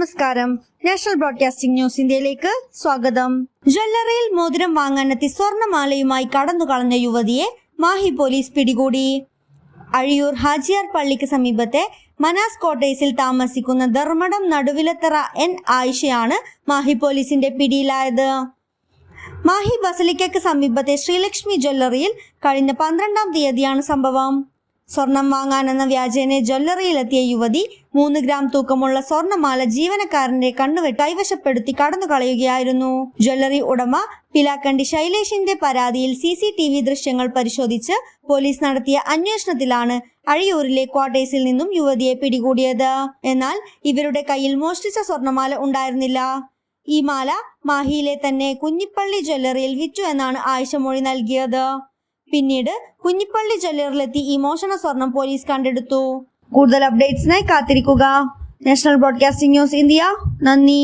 നമസ്കാരം. National broadcasting news ഇന്ത്യയിലേക്ക് സ്വാഗതം. ജ്വല്ലറിയിൽ മോതിരം വാങ്ങാനെത്തി സ്വർണമാലയുമായി കടന്നു കളഞ്ഞ യുവതിയെ മാഹി പോലീസ് പിടികൂടി. അഴിയൂർ ഹാജിയാർ പള്ളിക്ക് സമീപത്തെ മനാസ് കോട്ടേഴ്സിൽ താമസിക്കുന്ന ധർമ്മടം നടുവിലത്തറ എൻ ആയിഷയാണ് മാഹി പോലീസിന്റെ പിടിയിലായത്. മാഹി ബസലിക്കയ്ക്ക് സമീപത്തെ ശ്രീലക്ഷ്മി ജ്വല്ലറിയിൽ കഴിഞ്ഞ പന്ത്രണ്ടാം തീയതിയാണ് സംഭവം. സ്വർണം വാങ്ങാനെന്ന വ്യാജേനെ ജ്വല്ലറിയിലെത്തിയ യുവതി മൂന്ന് ഗ്രാം തൂക്കമുള്ള സ്വർണമാല ജീവനക്കാരന്റെ കണ്ണുവെട്ട് കൈവശപ്പെടുത്തി കടന്നു കളയുകയായിരുന്നു. ജ്വല്ലറി ഉടമ പിലാക്കണ്ടി ശൈലേഷിന്റെ പരാതിയിൽ സി സി ടി വി ദൃശ്യങ്ങൾ പരിശോധിച്ച് പോലീസ് നടത്തിയ അന്വേഷണത്തിലാണ് അഴിയൂരിലെ ക്വാർട്ടേഴ്സിൽ നിന്നും യുവതിയെ പിടികൂടിയത്. എന്നാൽ ഇവരുടെ കയ്യിൽ മോഷ്ടിച്ച സ്വർണമാല ഉണ്ടായിരുന്നില്ല. ഈ മാല മാഹിയിലെ തന്നെ കുഞ്ഞിപ്പള്ളി ജ്വല്ലറിയിൽ വിറ്റു എന്നാണ് ആയിഷ മൊഴി നൽകിയത്. പിന്നീട് കുഞ്ഞിപ്പള്ളി ജ്വല്ലറിലെത്തി ഈ മോഷണ സ്വർണം പോലീസ് കണ്ടെടുത്തു. കൂടുതൽ അപ്ഡേറ്റ്സിനായി കാത്തിരിക്കുക നാഷണൽ ബ്രോഡ്കാസ്റ്റിംഗ് ന്യൂസ് ഇന്ത്യ നന്ദി